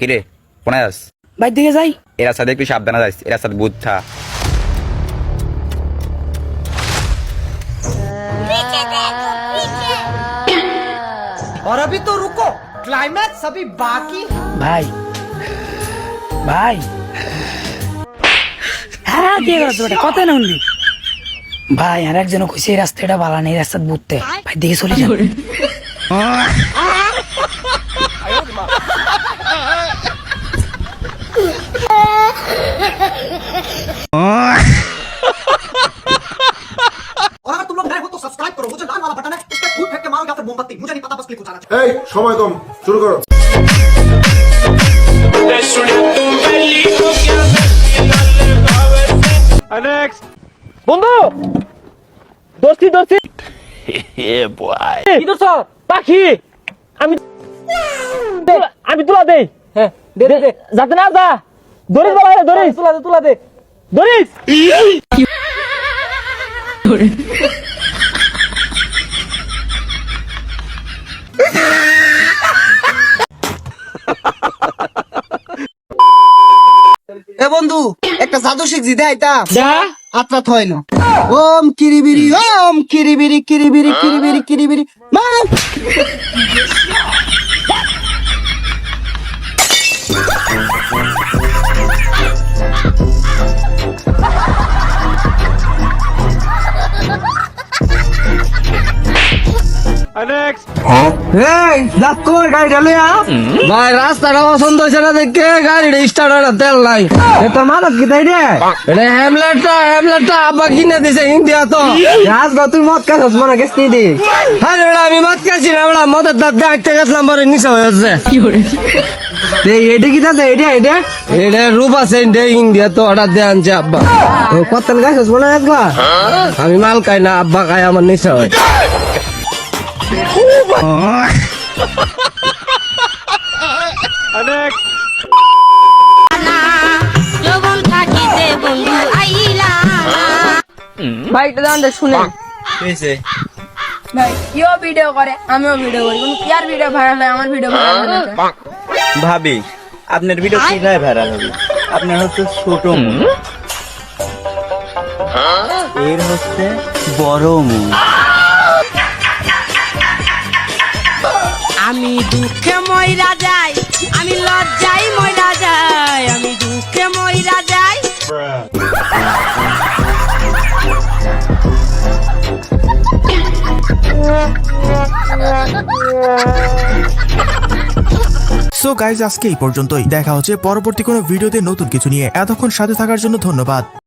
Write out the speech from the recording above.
কিরে কোনে যাস বাইর দিকে যাই এ রাস্তা দিয়ে একটু সাবধানে যাস এ রাস্তা বুদ্ধা और अभी तो रुको क्लाइमैक्स अभी बाकी ভাই ভাই হ্যাঁ দিয়ে গেল তো কত না উনলি ভাই আর একজন কইছে এই রাস্তাটা ভালো নেই রাস্তা বুঝতে ভাই দেখে চলে যান वाला बटन है उस पर फूट फेंक के मारो या फिर मोमबत्ती मुझे नहीं पता बस क्लिक हो जाना चाहिए এই সময় কম শুরু করো বন্ধু দোস্তি দোস্তি কি দোস্ত পাখি আমি আমি তুলা দেই হ্যাঁ দে দে দে যাতে না যা দরিস বলা হয় দরিস তুলা দে তুলা দে দরিস এ বন্ধু একটা জাদু শিখছি দেয়তা যা। আত্রা থয় না। ওম কিরিবিরি ওম কিরিবিরি কিরিবিরি কিরিবিরি কিরিবিরি। মা! ভাই রাস্তাটা পছন্দ হয়েছে না দেখে গাড়িটা স্টার্ট হয় তেল নাই। তোর মানত কি তাই রে? এটা হ্যামলেটটা হ্যামলেটটা আব্বা কিনে দিছে ইন্ডিয়া তো। আজ তুই মদ খাস মনে কিস্তি দি। আরে আমি মদ খাচ্ছি না মদের দাঁত দেখতে গেছিলাম পরে নিশা হয়ে যাচ্ছে এই এটা কি দাদা এটা এটা এটা রূপ আছে এটা ইন্ডিয়া তো অর্ডার দিয়ে আনছে আব্বা। ও কত গাছ মনে একবার? আমি মাল খাই না আব্বা খাই আমার নিশা হয়। যৌবন থাকিতে বন্ধু আইলা ভাই এটা দাম শুনে ভাই কেউ ভিডিও করে আমিও ভিডিও করি কিন্তু কার ভিডিও ভাইরাল হয় আমার ভিডিও ভাইরাল হয় ভাবি আপনার ভিডিও কীভাবে ভাইরাল হবে? আপনার হচ্ছে ছোট মুখ এর হচ্ছে বড় মুখ আমি দুঃখে ময়রা যাই, আমি লজ্জাই ময়রা যাই, আমি দুঃখে ময়রা যাই। সো গাইজ আজকে এই পর্যন্তই। দেখা হচ্ছে পরবর্তী কোনো ভিডিওতে নতুন কিছু নিয়ে। এতক্ষণ সাথে থাকার জন্য ধন্যবাদ।